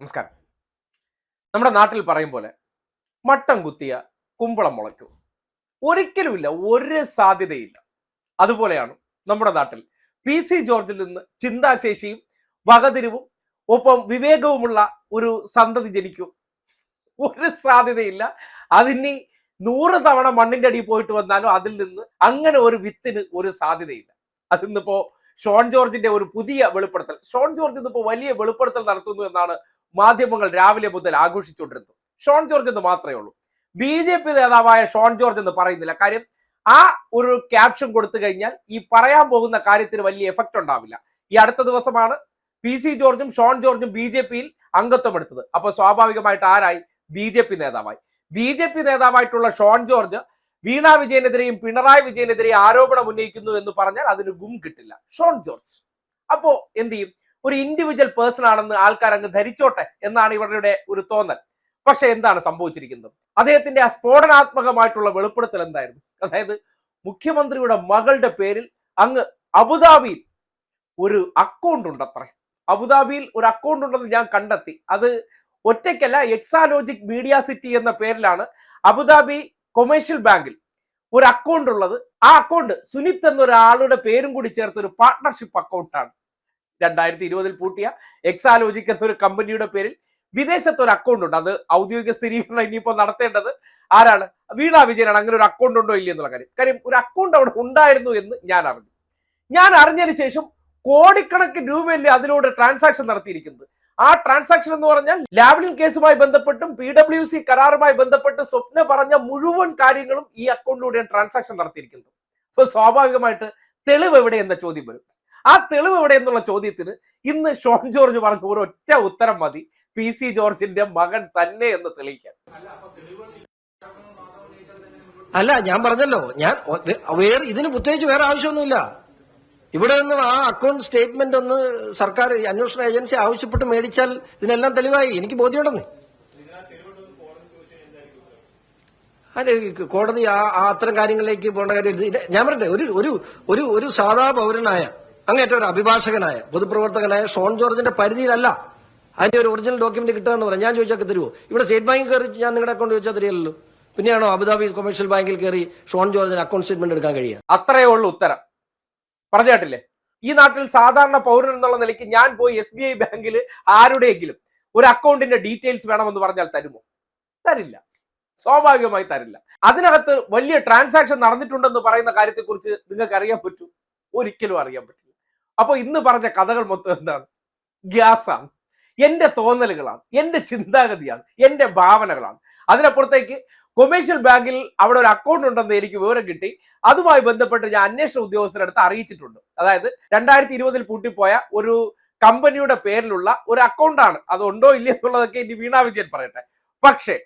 നമസ്കാരം. നമ്മുടെ നാട്ടിൽ പറയും പോലെ മട്ടം കുത്തിയ കുമ്പളം മുളയ്ക്കും. ഒരിക്കലുമില്ല ഒരു സാധ്യതയില്ല. അതുപോലെയാണ് നമ്മുടെ നാട്ടിൽ. പി സി ജോർജിൽ നിന്ന് ചിന്താശേഷിയും വകതിരിവും ഒപ്പം വിവേകവുമുള്ള ഒരു സന്തതി ജനിക്കും. ഒരു സാധ്യതയില്ല. അതിനി നൂറ് തവണ മണ്ണിന്റെ അടിയിൽ പോയിട്ട് വന്നാലും അതിൽ നിന്ന് അങ്ങനെ ഒരു വിത്തിന് ഒരു സാധ്യതയില്ല. അതിന്നിപ്പോ ഷോൺ ജോർജിന്റെ ഒരു പുതിയ വെളിപ്പെടുത്തൽ. ഷോൺ ജോർജ് ഇന്നിപ്പോ വലിയ വെളിപ്പെടുത്തൽ നടത്തുന്നു എന്നാണ് മാധ്യമങ്ങൾ രാവിലെ മുതൽ ആഘോഷിച്ചുകൊണ്ടിരുന്നു. ഷോൺ ജോർജ് എന്ന് മാത്രമേ ഉള്ളൂ. ബി ജെ പി നേതാവായ ഷോൺ ജോർജ് എന്ന് പറയുന്നില്ല. കാര്യം ആ ഒരു ക്യാപ്ഷൻ കൊടുത്തു കഴിഞ്ഞാൽ ഈ പറയാൻ പോകുന്ന കാര്യത്തിന് വലിയ എഫക്റ്റ് ഉണ്ടാവില്ല. ഈ അടുത്ത ദിവസമാണ് പി സി ജോർജും ഷോൺ ജോർജും ബി ജെ പിയിൽ അംഗത്വം എടുത്തത്. അപ്പൊ സ്വാഭാവികമായിട്ട് ആരായി? ബി ജെ പി നേതാവായി. ബി ജെ പി നേതാവായിട്ടുള്ള ഷോൺ ജോർജ് വീണ വിജയനെതിരെയും പിണറായി വിജയനെതിരെയും ആരോപണം ഉന്നയിക്കുന്നു എന്ന് പറഞ്ഞാൽ അതിന് ഗും കിട്ടില്ല. ഷോൺ ജോർജ്. അപ്പോ എന്ത് ചെയ്യും? ഒരു ഇൻഡിവിജ്വൽ പേഴ്സൺ ആണെന്ന് ആൾക്കാർ അങ്ങ് ധരിച്ചോട്ടെ എന്നാണ് ഇവരുടെ ഒരു തോന്നൽ. പക്ഷെ എന്താണ് സംഭവിച്ചിരിക്കുന്നത്? അദ്ദേഹത്തിന്റെ ആ സ്ഫോടനാത്മകമായിട്ടുള്ള വെളിപ്പെടുത്തൽ എന്തായിരുന്നു? അതായത് മുഖ്യമന്ത്രിയുടെ മകളുടെ പേരിൽ അങ്ങ് അബുദാബിയിൽ ഒരു അക്കൗണ്ട് ഉണ്ട് അത്രേ അബുദാബിയിൽ ഒരു അക്കൗണ്ട് ഉണ്ടെന്ന് ഞാൻ കണ്ടെത്തി. അത് ഒറ്റയ്ക്കല്ല എക്സാലോജിക് മീഡിയ സിറ്റി എന്ന പേരിലാണ് അബുദാബി കൊമേഴ്ഷ്യൽ ബാങ്കിൽ ഒരു അക്കൗണ്ട് ഉള്ളത്. ആ അക്കൗണ്ട് സുനിത് എന്നൊരാളുടെ പേരും കൂടി ചേർത്ത് ഒരു പാർട്ട്ണർഷിപ്പ് അക്കൗണ്ടാണ് രണ്ടായിരത്തി ഇരുപതിൽ പൂട്ടിയ എക്സാലോജിക് എന്നൊരു കമ്പനിയുടെ പേരിൽ വിദേശത്ത് ഒരു അക്കൗണ്ട് ഉണ്ട്. അത് ഔദ്യോഗിക സ്ഥിരീകരണം ഇനിയിപ്പോൾ നടത്തേണ്ടത് ആരാണ്? വീണ വിജയനാണ്. അങ്ങനെ ഒരു അക്കൗണ്ട് ഉണ്ടോ ഇല്ല എന്നുള്ള കാര്യം. കാര്യം ഒരു അക്കൗണ്ട് അവിടെ ഉണ്ടായിരുന്നു എന്ന് ഞാൻ അറിഞ്ഞു. ഞാൻ അറിഞ്ഞതിന് ശേഷം കോടിക്കണക്കിന് രൂപയല്ലേ അതിലൂടെ ട്രാൻസാക്ഷൻ നടത്തിയിരിക്കുന്നത്. ആ ട്രാൻസാക്ഷൻ എന്ന് പറഞ്ഞാൽ ലാവ്ലിൻ കേസുമായി ബന്ധപ്പെട്ടും പി ഡബ്ല്യു സി കരാറുമായി ബന്ധപ്പെട്ട് സ്വപ്ന പറഞ്ഞ മുഴുവൻ കാര്യങ്ങളും ഈ അക്കൗണ്ടിലൂടെയാണ് ട്രാൻസാക്ഷൻ നടത്തിയിരിക്കുന്നത്. അപ്പൊ സ്വാഭാവികമായിട്ട് തെളിവ് എവിടെ എന്ന ചോദ്യം വരും. ആ തെളിവ് എവിടെ എന്നുള്ള ചോദ്യത്തിന് ഇന്ന് ഷോൺ ജോർജ് പറഞ്ഞ ഒരൊറ്റ ഉത്തരം മതി. പി സി ജോർജിന്റെ മകൻ തന്നെ എന്ന് തെളിയിക്കാൻ. അല്ല ഞാൻ പറഞ്ഞല്ലോ ഞാൻ വേറെ ഇതിന് പ്രത്യേകിച്ച് വേറെ ആവശ്യമൊന്നുമില്ല. ഇവിടെ നിന്ന് ആ അക്കൗണ്ട് സ്റ്റേറ്റ്മെന്റ് ഒന്ന് സർക്കാർ അന്വേഷണ ഏജൻസി ആവശ്യപ്പെട്ട് മേടിച്ചാൽ ഇതിനെല്ലാം തെളിവായി. എനിക്ക് ബോധ്യമുണ്ടെന്ന്. അല്ല കോടതി ആ അത്തരം കാര്യങ്ങളിലേക്ക് പോകേണ്ട കാര്യം ഞാൻ ഒരു ഒരു ഒരു ഒരു സാധാ പൗരനായ അങ്ങേറ്റ ഒരു അഭിഭാഷകനായ പൊതുപ്രവർത്തകനായ ഷോൺ ജോർജിന്റെ പരിധിയിലല്ല അതിന്റെ ഒരു ഒറിജിനൽ ഡോക്യുമെന്റ് കിട്ടുകയെന്ന് പറഞ്ഞാൽ ഞാൻ ചോദിച്ചാൽ തരുമോ ഇവിടെ സ്റ്റേറ്റ് ബാങ്കിൽ കയറി ഞാൻ നിങ്ങളുടെ അക്കൗണ്ട് ചോദിച്ചാൽ തരികയല്ലോ പിന്നെയാണോ അബുദാബി കൊമേഴ്ഷ്യൽ ബാങ്കിൽ കയറി ഷോൺ ജോർജിന് അക്കൗണ്ട് സ്റ്റേറ്റ്മെന്റ് എടുക്കാൻ കഴിയുക? അത്രയേ ഉള്ളൂ ഉത്തരം. പറഞ്ഞു കേട്ടില്ലേ? ഈ നാട്ടിൽ സാധാരണ പൗരൻ എന്നുള്ള നിലയ്ക്ക് ഞാൻ പോയി എസ് ബി ഐ ബാങ്കിൽ ആരുടെയെങ്കിലും ഒരു അക്കൗണ്ടിന്റെ ഡീറ്റെയിൽസ് വേണമെന്ന് പറഞ്ഞാൽ തരുമോ? തരില്ല. സ്വാഭാവികമായി തരില്ല. അതിനകത്ത് വലിയ ട്രാൻസാക്ഷൻ നടന്നിട്ടുണ്ടെന്ന് പറയുന്ന കാര്യത്തെക്കുറിച്ച് നിങ്ങൾക്ക് അറിയാൻ പറ്റൂ? ഒരിക്കലും അറിയാൻ പറ്റില്ല. അപ്പൊ ഇന്ന് പറഞ്ഞ കഥകൾ മൊത്തം എന്താണ്? ഗ്യാസാണ്. എന്റെ തോന്നലുകളാണ് എന്റെ ചിന്താഗതിയാണ് എന്റെ ഭാവനകളാണ്. അതിനപ്പുറത്തേക്ക് കൊമേഴ്ഷ്യൽ ബാങ്കിൽ അവിടെ ഒരു അക്കൗണ്ട് ഉണ്ടെന്ന് എനിക്ക് വിവരം കിട്ടി. അതുമായി ബന്ധപ്പെട്ട് ഞാൻ അന്വേഷണ ഉദ്യോഗസ്ഥരുടെ അടുത്ത് അറിയിച്ചിട്ടുണ്ട്. അതായത് രണ്ടായിരത്തി ഇരുപതിൽ പൂട്ടിപ്പോയ ഒരു കമ്പനിയുടെ പേരിലുള്ള ഒരു അക്കൗണ്ടാണ്. അത് ഉണ്ടോ ഇല്ലയോ എന്നുള്ളതൊക്കെ ഇനി വീണാ വിജയൻ പറയട്ടെ. പക്ഷേ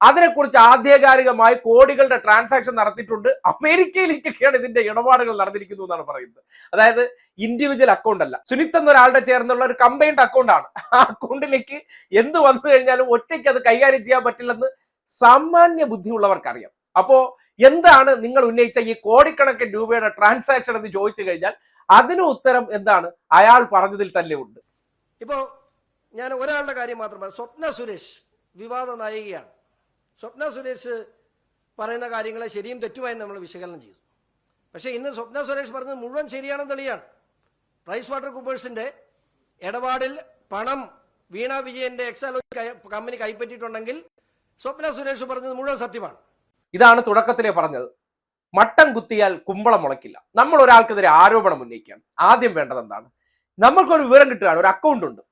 അതിനെക്കുറിച്ച് ആധികാരികമായി കോടികളുടെ ട്രാൻസാക്ഷൻ നടത്തിയിട്ടുണ്ട്. അമേരിക്കയിലേക്കൊക്കെയാണ് ഇതിന്റെ ഇടപാടുകൾ നടന്നിരിക്കുന്നു എന്നാണ് പറയുന്നത്. അതായത് ഇൻഡിവിജ്വൽ അക്കൗണ്ട് അല്ല. സുനിത് എന്നൊരാളുടെ ചേർന്നുള്ള ഒരു കമ്പൈൻഡ് അക്കൗണ്ട് ആണ്. ആ അക്കൗണ്ടിലേക്ക് എന്ത് വന്നു കഴിഞ്ഞാലും ഒറ്റയ്ക്ക് അത് കൈകാര്യം ചെയ്യാൻ പറ്റില്ലെന്ന് സാമാന്യ ബുദ്ധിയുള്ളവർക്കറിയാം. അപ്പോ എന്താണ് നിങ്ങൾ ഉന്നയിച്ച ഈ കോടിക്കണക്കിന് രൂപയുടെ ട്രാൻസാക്ഷൻ എന്ന് ചോദിച്ചു കഴിഞ്ഞാൽ അതിന് ഉത്തരം എന്താണ്? അയാൾ പറഞ്ഞതിൽ തന്നെ ഉണ്ട്. ഇപ്പോ ഞാൻ ഒരാളുടെ കാര്യം മാത്രം സ്വപ്ന സുരേഷ് വിവാദ നായികയാണ്. സ്വപ്ന സുരേഷ് പറയുന്ന കാര്യങ്ങളെ ശരിയും തെറ്റുമായി നമ്മൾ വിശകലനം ചെയ്തു. പക്ഷേ ഇന്ന് സ്വപ്ന സുരേഷ് പറഞ്ഞത് മുഴുവൻ ശരിയാണെന്ന് തെളിയാണ്. പ്രൈസ് വാട്ടർ കൂപ്പേഴ്സിന്റെ ഇടപാടിൽ പണം വീണ വിജയന്റെ എക്സാലോ കമ്പനി കൈപ്പറ്റിയിട്ടുണ്ടെങ്കിൽ സ്വപ്ന സുരേഷ് പറഞ്ഞത് മുഴുവൻ സത്യമാണ്. ഇതാണ് തുടക്കത്തിലെ പറഞ്ഞത്. മട്ടം കുത്തിയാൽ കുമ്പളം മുളയ്ക്കില്ല. നമ്മൾ ഒരാൾക്കെതിരെ ആരോപണം ഉന്നയിക്കുകയാണ്. ആദ്യം വേണ്ടത് എന്താണ്? നമ്മൾക്കൊരു വിവരം കിട്ടുകയാണ്. ഒരു അക്കൗണ്ട് ഉണ്ട്.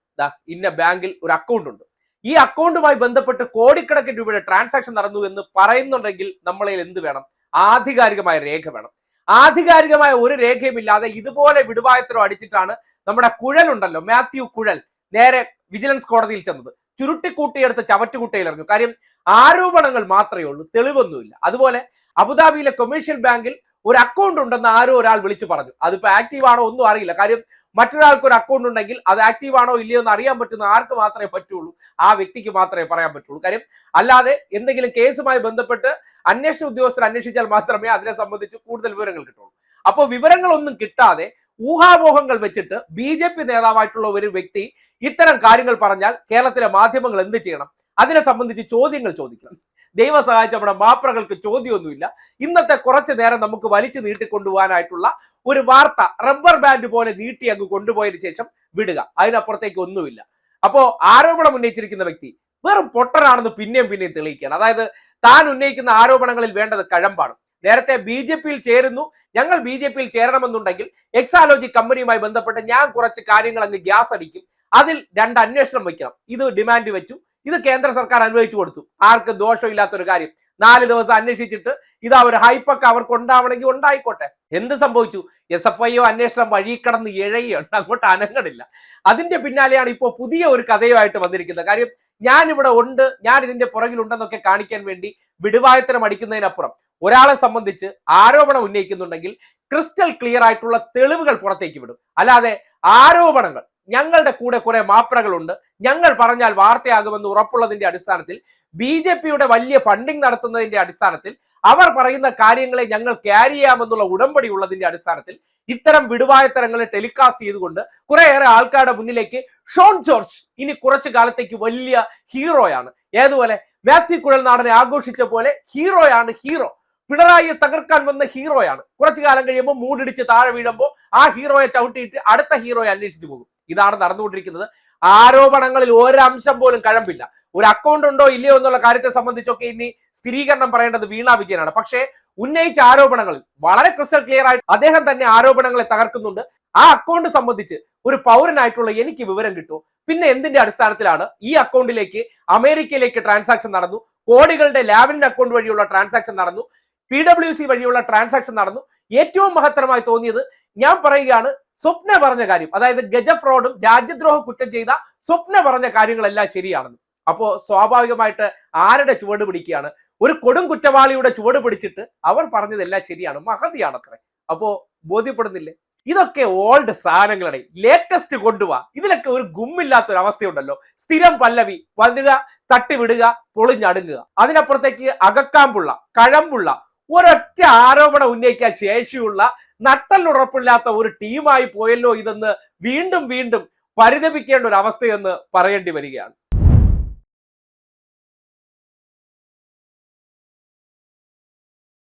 ഇന്ന ബാങ്കിൽ ഒരു അക്കൗണ്ട് ഉണ്ട്. ഈ അക്കൗണ്ടുമായി ബന്ധപ്പെട്ട് കോടിക്കണക്കിന് രൂപയുടെ ട്രാൻസാക്ഷൻ നടന്നു എന്ന് പറയുന്നുണ്ടെങ്കിൽ നമ്മളതിൽ എന്ത് വേണം? ആധികാരികമായ രേഖ വേണം. ആധികാരികമായ ഒരു രേഖയും ഇല്ലാതെ ഇതുപോലെ വിടുവായത്തരം അടിച്ചിട്ടാണ് നമ്മുടെ കുഴലുണ്ടല്ലോ മാത്യു കുഴൽ നേരെ വിജിലൻസ് കോടതിയിൽ ചെന്നത്. ചുരുട്ടിക്കൂട്ടിയെടുത്ത് ചവറ്റുകുട്ടയിൽ എറിഞ്ഞു കാര്യം ആരോപണങ്ങൾ മാത്രമേ ഉള്ളൂ തെളിവൊന്നുമില്ല. അതുപോലെ അബുദാബിയിലെ കൊമേഴ്ഷ്യൽ ബാങ്കിൽ ഒരു അക്കൗണ്ട് ഉണ്ടെന്ന് ആരോ ഒരാൾ വിളിച്ചു പറഞ്ഞു. അതിപ്പോ ആക്റ്റീവ് ആണോ ഒന്നും അറിയില്ല. കാര്യം മറ്റൊരാൾക്ക് ഒരു അക്കൗണ്ട് ഉണ്ടെങ്കിൽ അത് ആക്റ്റീവ് ആണോ ഇല്ലയോ എന്ന് അറിയാൻ പറ്റുന്ന ആർക്ക് മാത്രമേ പറ്റുള്ളൂ? ആ വ്യക്തിക്ക് മാത്രമേ പറയാൻ പറ്റുള്ളൂ. കാര്യം അല്ലാതെ എന്തെങ്കിലും കേസുമായി ബന്ധപ്പെട്ട് അന്വേഷണ ഉദ്യോഗസ്ഥർ അന്വേഷിച്ചാൽ മാത്രമേ അതിനെ സംബന്ധിച്ച് കൂടുതൽ വിവരങ്ങൾ കിട്ടുള്ളൂ. അപ്പോൾ വിവരങ്ങളൊന്നും കിട്ടാതെ ഊഹാമോഹങ്ങൾ വെച്ചിട്ട് ബി ജെ പി നേതാവായിട്ടുള്ള ഒരു വ്യക്തി ഇത്തരം കാര്യങ്ങൾ പറഞ്ഞാൽ കേരളത്തിലെ മാധ്യമങ്ങൾ എന്ത് ചെയ്യണം? അതിനെ സംബന്ധിച്ച് ചോദ്യങ്ങൾ ചോദിക്കണം. ദൈവം സഹായിച്ച നമ്മുടെ മാപ്രകൾക്ക് ചോദ്യമൊന്നുമില്ല. ഇന്നത്തെ കുറച്ചു നേരം നമുക്ക് വലിച്ചു നീട്ടിക്കൊണ്ടുപോകാനായിട്ടുള്ള ഒരു വാർത്ത റബ്ബർ ബാൻഡ് പോലെ നീട്ടി അങ്ങ് കൊണ്ടുപോയതിനു ശേഷം വിടുക. അതിനപ്പുറത്തേക്ക് ഒന്നുമില്ല. അപ്പോ ആരോപണം ഉന്നയിച്ചിരിക്കുന്ന വ്യക്തി വെറും പൊട്ടനാണെന്ന് പിന്നെയും പിന്നെയും തെളിയിക്കുകയാണ്. അതായത് താൻ ഉന്നയിക്കുന്ന ആരോപണങ്ങളിൽ വേണ്ടത് കഴമ്പാണ്. നേരത്തെ ബി ജെ പിയിൽ ചേരുന്നു. ഞങ്ങൾ ബി ജെ പിയിൽ ചേരണമെന്നുണ്ടെങ്കിൽ എക്സാലോജി കമ്പനിയുമായി ബന്ധപ്പെട്ട് ഞാൻ കുറച്ച് കാര്യങ്ങൾ അങ്ങ് ഗ്യാസ് അടിക്കും. അതിൽ രണ്ട് അന്വേഷണം വയ്ക്കണം ഇത് ഡിമാൻഡ് വെച്ചു. ഇത് കേന്ദ്ര സർക്കാർ അനുവദിച്ചു കൊടുത്തു. ആർക്കും ദോഷമില്ലാത്തൊരു കാര്യം. നാല് ദിവസം അന്വേഷിച്ചിട്ട് ഇതാ ഒരു ഹൈപ്പൊക്കെ അവർക്ക് ഉണ്ടാവണമെങ്കിൽ ഉണ്ടായിക്കോട്ടെ. എന്ത് സംഭവിച്ചു? എസ് എഫ് ഐ ഒ അന്വേഷണം വഴി കടന്ന് ഇഴയുണ്ട് അങ്ങോട്ട് അനങ്ങണില്ല. അതിന്റെ പിന്നാലെയാണ് ഇപ്പോൾ പുതിയ ഒരു കഥയുമായിട്ട് വന്നിരിക്കുന്നത്. കാര്യം ഞാൻ ഇവിടെ ഉണ്ട് ഞാൻ ഇതിന്റെ പുറകിലുണ്ടെന്നൊക്കെ കാണിക്കാൻ വേണ്ടി വിടുവായത്തരം അടിക്കുന്നതിനപ്പുറം ഒരാളെ സംബന്ധിച്ച് ആരോപണം ഉന്നയിക്കുന്നുണ്ടെങ്കിൽ ക്രിസ്റ്റൽ ക്ലിയർ ആയിട്ടുള്ള തെളിവുകൾ പുറത്തേക്ക് വിടും. അല്ലാതെ ആരോപണങ്ങൾ ഞങ്ങളുടെ കൂടെ കുറെ മാപ്രകളുണ്ട്. ഞങ്ങൾ പറഞ്ഞാൽ വാർത്തയാകുമെന്ന് ഉറപ്പുള്ളതിന്റെ അടിസ്ഥാനത്തിൽ ബി ജെ പിയുടെ വലിയ ഫണ്ടിങ് നടത്തുന്നതിന്റെ അടിസ്ഥാനത്തിൽ അവർ പറയുന്ന കാര്യങ്ങളെ ഞങ്ങൾ ക്യാരി ചെയ്യാമെന്നുള്ള ഉടമ്പടി ഉള്ളതിന്റെ അടിസ്ഥാനത്തിൽ ഇത്തരം വിടുവായത്തരങ്ങളെ ടെലികാസ്റ്റ് ചെയ്തുകൊണ്ട് കുറേയേറെ ആൾക്കാരുടെ മുന്നിലേക്ക് ഷോൺ ജോർജ് ഇനി കുറച്ചു കാലത്തേക്ക് വലിയ ഹീറോയാണ്. ഏതുപോലെ? മാത്യു കുഴൽനാടനെ ആഘോഷിച്ച പോലെ ഹീറോയാണ് ഹീറോ. പിണറായിയെ തകർക്കാൻ വന്ന ഹീറോയാണ്. കുറച്ചു കാലം കഴിയുമ്പോൾ മൂടിടിച്ച് താഴെ വീഴുമ്പോൾ ആ ഹീറോയെ ചവിട്ടിയിട്ട് അടുത്ത ഹീറോയെ അന്വേഷിച്ചു പോകും. ഇതാണ് നടന്നുകൊണ്ടിരിക്കുന്നത്. ആരോപണങ്ങളിൽ ഒരംശം പോലും കഴമ്പില്ല. ഒരു അക്കൗണ്ട് ഉണ്ടോ ഇല്ലയോ എന്നുള്ള കാര്യത്തെ സംബന്ധിച്ചൊക്കെ ഇനി സ്ഥിരീകരണം പറയേണ്ടത് വീണ വിജയനാണ്. പക്ഷേ ഉന്നയിച്ച ആരോപണങ്ങളിൽ വളരെ ക്രിസ്റ്റൽ ക്ലിയർ ആയിട്ട് അദ്ദേഹം തന്നെ ആരോപണങ്ങളെ തകർക്കുന്നുണ്ട്. ആ അക്കൗണ്ട് സംബന്ധിച്ച് ഒരു പൗരനായിട്ടുള്ള എനിക്ക് വിവരം കിട്ടും. പിന്നെ എന്തിന്റെ അടിസ്ഥാനത്തിലാണ് ഈ അക്കൗണ്ടിലേക്ക് അമേരിക്കയിലേക്ക് ട്രാൻസാക്ഷൻ നടന്നു? കോടികളുടെ ലാവലിന്റെ അക്കൗണ്ട് വഴിയുള്ള ട്രാൻസാക്ഷൻ നടന്നു. പി ഡബ്ല്യു സി വഴിയുള്ള ട്രാൻസാക്ഷൻ നടന്നു. ഏറ്റവും മഹത്തരമായി തോന്നിയത് ഞാൻ പറയുകയാണ് സ്വപ്ന പറഞ്ഞ കാര്യം അതായത് ഗജ ഫ്രോഡും രാജ്യദ്രോഹ കുറ്റം ചെയ്ത സ്വപ്ന പറഞ്ഞ കാര്യങ്ങളെല്ലാം ശരിയാണെന്ന്. അപ്പോ സ്വാഭാവികമായിട്ട് ആരുടെ ചുവട് പിടിക്കുകയാണ്? ഒരു കൊടും കുറ്റവാളിയുടെ ചുവട് പിടിച്ചിട്ട് അവർ പറഞ്ഞതെല്ലാം ശരിയാണ് മഹതിയാണത്രേ. അപ്പോ ബോധ്യപ്പെടുന്നില്ലേ? ഇതൊക്കെ ഓൾഡ് സാധനങ്ങളുടെ. ലേറ്റസ്റ്റ് കൊണ്ടുപോവാ ഇതിലൊക്കെ ഒരു ഗുമ്മില്ലാത്ത ഒരു അവസ്ഥയുണ്ടല്ലോ സ്ഥിരം പല്ലവി വലുക തട്ടിവിടുക പൊളിഞ്ഞടുങ്ങുക. അതിനപ്പുറത്തേക്ക് അകക്കാമ്പുള്ള കഴമ്പുള്ള ഒരൊറ്റ ആരോപണം ഉന്നയിക്കാൻ ശേഷിയുള്ള നട്ടലുറപ്പില്ലാത്ത ഒരു ടീമായി പോയല്ലോ ഇതെന്ന് വീണ്ടും വീണ്ടും പരിതപിക്കേണ്ട ഒരു അവസ്ഥയെന്ന് പറയേണ്ടി വരികയാണ്.